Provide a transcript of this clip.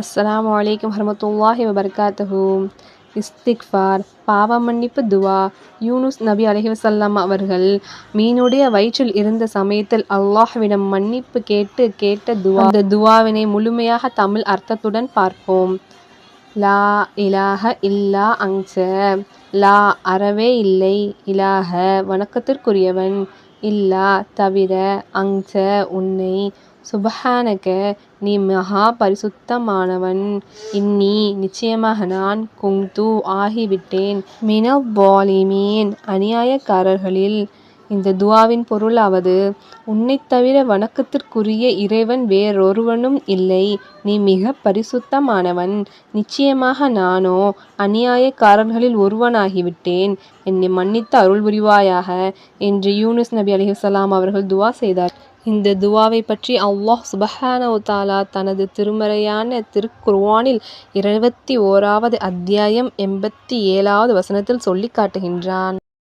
அஸ்லாம் வலைக்கம் வரமத்துல்லாஹி வபர்காத்துஹு இஸ்திக்ஃபார் பாவ மன்னிப்பு துவா. யூனுஸ் நபி அலைஹி வஸல்லம் அவர்கள் மீனுடைய வயிற்றில் இருந்த சமயத்தில் அல்லாஹ்விடம் மன்னிப்பு கேட்டு கேட்ட துவா. இந்த துவாவினை முழுமையாக தமிழ் அர்த்தத்துடன் பார்ப்போம். லா இலாஹ இல்லா அங்ச லா அறவே இல்லை. இலாஹ வணக்கத்திற்குரியவன். இல்லா தவிர அங்ச உன்னை சுபஹானக நீ மகா பரிசுத்தமானவன். இன்னி நிச்சயமாக நான் குங்து ஆகிவிட்டேன். மினவாலிமீன் அநியாயக்காரர்களில். இந்த துவாவின் பொருளாவது உன்னைத் தவிர வணக்கத்திற்குரிய இறைவன் வேறொருவனும் இல்லை. நீ மிக பரிசுத்தமானவன். நிச்சயமாக நானோ அநியாயக்காரர்களில் ஒருவனாகிவிட்டேன். என்னை மன்னித்து அருள் புரிவாயாக என்று யூனுஸ் நபி அலிஹலாம் அவர்கள் துவா செய்தார். இந்த துவாவை பற்றி அல்லாஹ் சுபஹானவுதாலா தனது திருமறையான திருக்குர்வானில் இருபத்தி ஓராவது அத்தியாயம் எண்பத்தி ஏழாவது வசனத்தில் சொல்லிக் காட்டுகின்றான்.